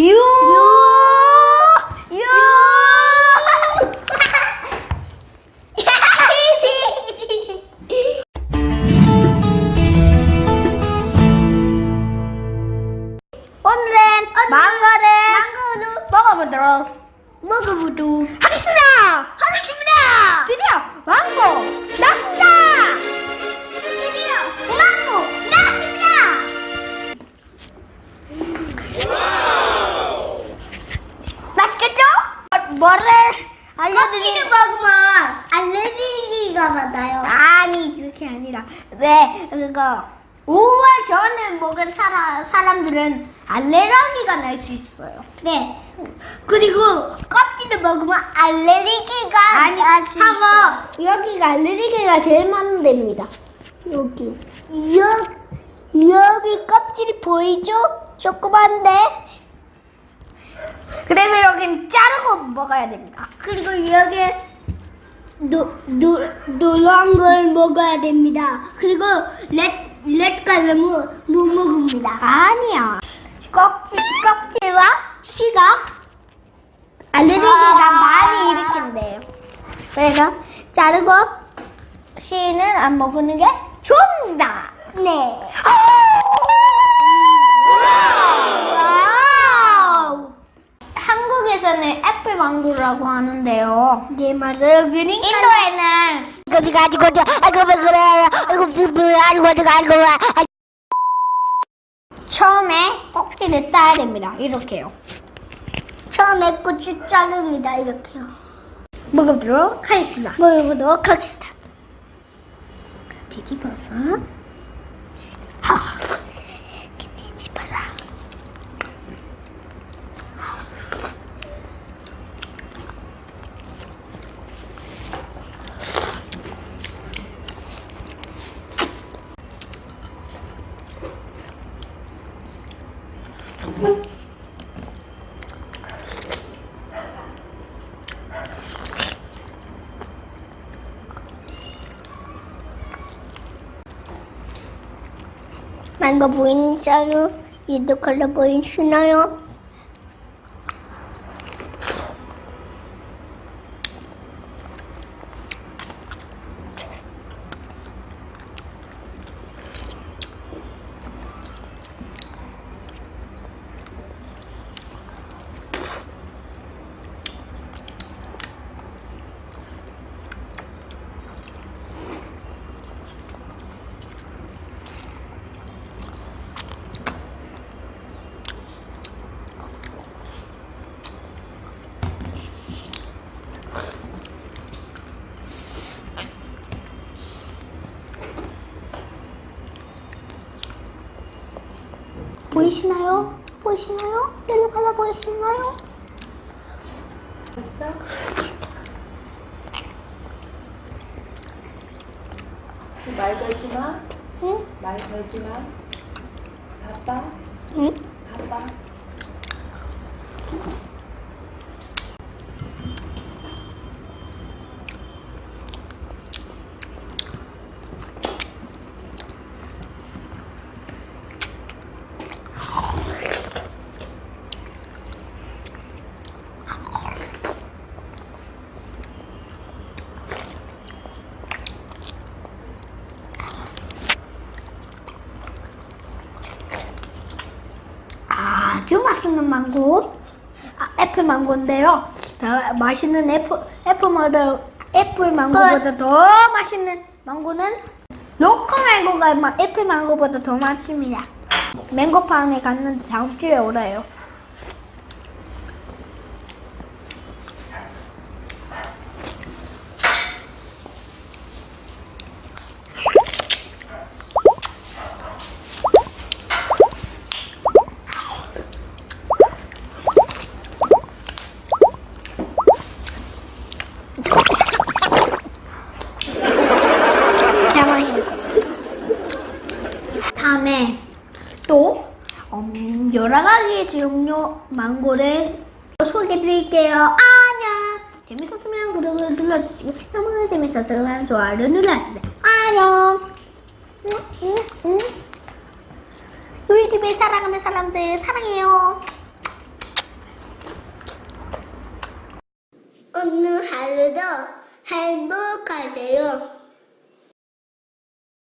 유. 유. 오늘은 망고를 먹어보도록 먹어보도 하겠습니다. 하겠습니다. 아니 아니라 네 그거 5월 전에 먹은 사람 사람들은 알레르기가 날 수 있어요. 네. 그리고 껍질을 먹으면 알레르기가 아니 날수 있어요. 하고 여기가 알레르기가 제일 많은 데입니다. 여기 여기 여기 껍질 보이죠? 조그만데. 그래서 여긴 자르고 먹어야 됩니다. 그리고 여기 노, 노, 노란 걸 먹어야 됩니다. 그리고 렛, 렛 가슴은 못 먹습니다. 아니야. 껍질 껍질과 씨가 알레르기가 아. 많이 일으킨대요. 그래서 자르고 씨는 안 먹는 게 좋습니다. 네. 와우! 한국에서는 애플 하는데요. 네, 맞아요. 그러니까. 인도에는 그거 가지고, 아이고, 왜 그래. 아이고, 뭐, 아이고, 아이고. 처음에 껍질을 따야 됩니다. 이렇게요. 처음에 꽃을 자릅니다. 이렇게요. 먹어보도록 하겠습니다. 먹어보도록 하겠습니다. 뒤집어서 망고 보이시 보이시나요? 보이시나요? 옐로 컬러 보이시나요? 말 걸지 마. 응? 말 걸지 마. 바빠. 응? 바빠. 아주 맛있는 망고. 아, 애플 망고인데요. 더 맛있는 애플 애플보다 애플 망고보다 더 맛있는 망고는 로컬 망고가 마- 애플 망고보다 더 맛있습니다. 맹고파운에 갔는데 다음 주에 오래요. 다음에 또 음, 여러 가지 제육류 망고를 소개해드릴게요. 안녕. 재밌었으면 구독을 눌러주시고 너무 재밌었으면 좋아요를 눌러주세요. 안녕. 음, 음, 음. 우리 집에 사랑하는 사람들 사랑해요. 오늘 하루도 행복하세요.